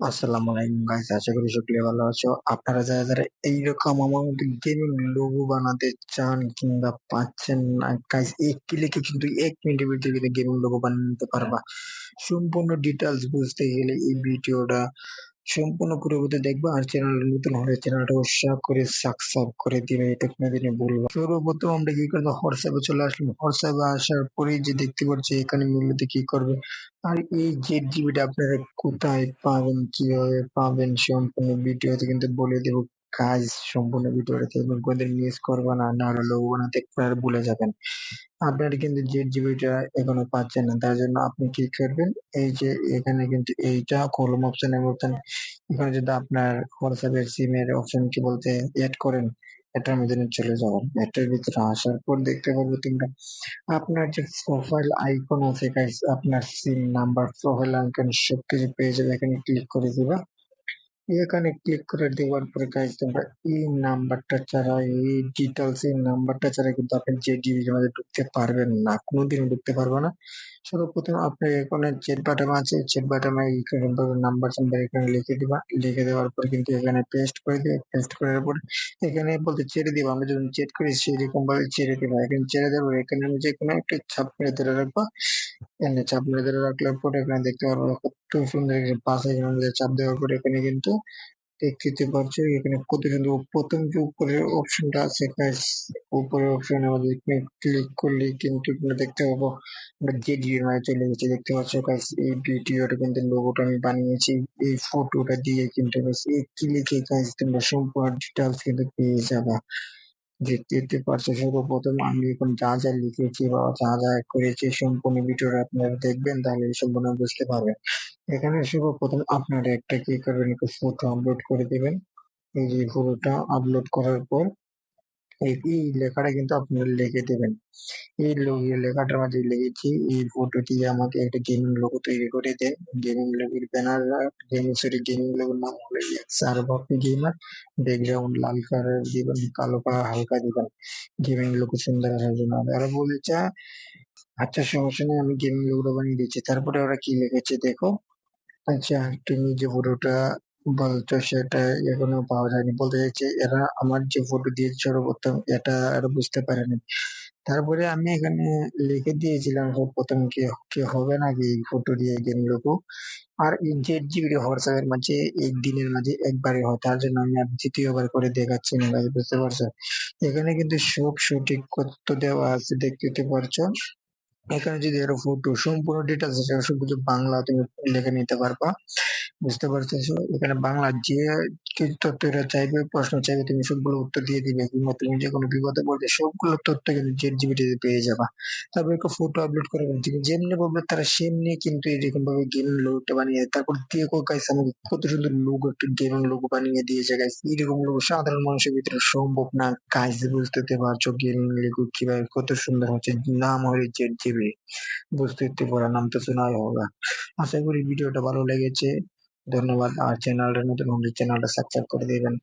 আসসালামু আলাইকুম গাইস আশা করি সকলে ভালো আছো। আপনারা যারা যারা এইরকম মতো গেমিং লোগো বানাতে চান কিংবা পাচ্ছেন না গাইস এক ক্লিকে কিন্তু এক মিনিটের ভিতরে গেমিং লোগো বানিয়ে নিতে পারবা। সম্পূর্ণ ডিটেলস বুঝতে গেলে এই ভিডিওটা সম্পূর্ণ পুরোপুরি দেখব আর চ্যানেল নতুন হলে চ্যানেলটা উৎসাহ করে সাবস্ক্রাইব করে দিবে এটা কোনোদিনই বলব। সর্বপ্রথম আমরা কি করব? হোয়াটসঅ্যাপে চলে আসলাম। হোয়াটসঅ্যাপে আসার পরে যে দেখতে পাচ্ছি, এখানে মূলত কি করবে? আর এই জেড জিবিটা আপনারা কোথায় পাবেন, কীভাবে পাবেন, সম্পূর্ণ ভিডিওতে কিন্তু বলে দেবো। কাজ সম্পূর্ণ ভিডিওটা দেখবেন কোনদিন মিস করব না না হলে বানাতে আর ভুলে যাবেন। আপনারা কিন্তু জেড জিবিটা এখনও পাচ্ছেন না, তার জন্য আপনি কি করবেন। এই যে এখানে কিন্তু এইটা কলম অপশনের মতন। এখানে যদি আপনার হোয়াটসঅ্যাপের সিমের অপশন কি বলতে এড করেন এটার মধ্যে চলে যাবেন এটার ভিতরে আসার পর দেখতে পাবো তোমরা, আপনার যে প্রোফাইল আইকন আছে আপনার সিম নাম্বার প্রোফাইল আইকন সবকিছু পেয়ে যাবে। এখানে ক্লিক করে দিবা। এখানে ক্লিক করে দেওয়ার পরে গাইস তোমরা এই নাম্বারটা ছাড়া, এই ডিটেলস এই নাম্বারটা ছাড়া কিন্তু আপনি যে ডিভির মধ্যে ঢুকতে পারবেন না কোনোদিন ঢুকতে পারবে না। সর্বপ্রথম আপনি এখানে চেট বাটন আছে চেট বাটনে এখানে নাম্বার নাম্বার এখানে লিখে দিবা, লিখে দেওয়ার পর কিন্তু এখানে পেস্ট করে দিবে পেস্ট করার পর এখানে বলতে ছেড়ে দিবা, আমরা যখন চেট করি সেরকম ভাবে ছেড়ে দিবা। এখানে ছেড়ে দেবো এখানে আমি যে কোনো একটা ছাপ মেরে ধরে রাখবা। এখানে ছাপ মেরে ধরে রাখলে পরে এখানে দেখতে পারব সুন্দর পাশে চাপ দেওয়ার পরে এখানে কিন্তু দেখতে পাচ্ছ এখানে কত সুন্দর প্রথম যে উপরের অপশনটা আছে উপরের অপশন আমাদের এখানে ক্লিক করলে কিন্তু দেখতে পাবো জেডিএর মাঝে চলে গেছে, দেখতে পাচ্ছ এই ভিডিওটা কিন্তু লোগোটা আমি বানিয়েছি, এই ফটোটা দিয়ে কিন্তু এই ক্লিকে গাইস তোমরা সম্পূর্ণ ডিটেলস কিন্তু পেয়ে যাবা। দেখতে পারছে সর্বপ্রথম আমি এখন যা যা লিখেছি বা যা যা করেছি সম্পূর্ণ ভিডিওটা আপনারা দেখবেন, তাহলে সম্পূর্ণ বুঝতে পারবেন। এখানে সর্বপ্রথম আপনারা একটা কি করবেন, একটু ফটো আপলোড করে দেবেন। এই যে ফটোটা আপলোড করার পর এই লেখাটা কিন্তু আপনারা লিখে দেবেন। এই লেখাটার মাঝে লিখেছি, এই ফটো দিয়ে আমাকে একটা গেমিং লোগো তৈরি করে দেন গেমিং লোগোর ব্যানার গেমিং সরি গেমিং লোগোর নাম হলো সারবাপি গেমার ব্যাকগ্রাউন্ড লাল কালার দিবেন কালো কালার হালকা দিবেন গেমিং লোগো সুন্দর আসার জন্য ওরা বলেছে আচ্ছা সমস্যা নেই, আমি গেমিং লোগোটা বানিয়ে দিচ্ছি। তারপরে ওরা কি লিখেছে দেখো? আচ্ছা তুমি যে ফটোটা বলছো সেটা এখনও পাওয়া যায়নি। বলতে চাইছে, এরা আমার যে ফটো দিয়েছে সর্বপ্রথম, এটা এরা বুঝতে পারেনি। তারপরে আমি এখানে লিখে দিয়েছিলাম প্রথম কি কি হবে নাকি এই ফটো দিয়ে গেম লোগো আর এই জেড জিবি হোয়াটসঅ্যাপের মাঝে এক দিনের মাঝে একবারই হয়, তার জন্য আমি আর দ্বিতীয়বার করে দেখাচ্ছি না ভাই বুঝতে পারছ এখানে কিন্তু সব সঠিক তথ্য দেওয়া আছে, দেখতে পারছ এখানে যদি আরও ফটো সম্পূর্ণ ডিটেলস আছে, সবকিছু বাংলা তুমি লিখে নিতে পারবা। বুঝতে পারতেছো? এখানে বাংলা যে তথ্যটা চাইবে, প্রশ্ন চাইবে, তুমি সবগুলো উত্তর দিয়ে দিবে। কিংবা তুমি যে কোনো বিপদে পড়বে, সবগুলো তথ্য কিন্তু জেড জিবিটিতে পেয়ে যাবা। তারপর একটা ফটো আপলোড করে তুমি যেমনি বলবে তারা সেমনি কিন্তু এরকম ভাবে গেমিং লোগোটা বানিয়ে দেয়। তারপর দেখো গাইস আমাকে কত সুন্দর লোগো একটা গেমিং লোগো বানিয়ে দিয়েছে গাইস এরকম লোগো সাধারণ মানুষের ভিতরে সম্ভব না। গাইস বুঝতে পারছ গেমিং লোগো কীভাবে কত সুন্দর হচ্ছে? নাম হলো জেড জিবি বুঝতে পারা, নাম তো শোনাই হোগা আশা করি ভিডিওটা ভালো লেগেছে। ধন্যবাদ। আর চ্যানেলটা নতুন হলে চ্যানেলটা সাবস্ক্রাইব করে দিবেন।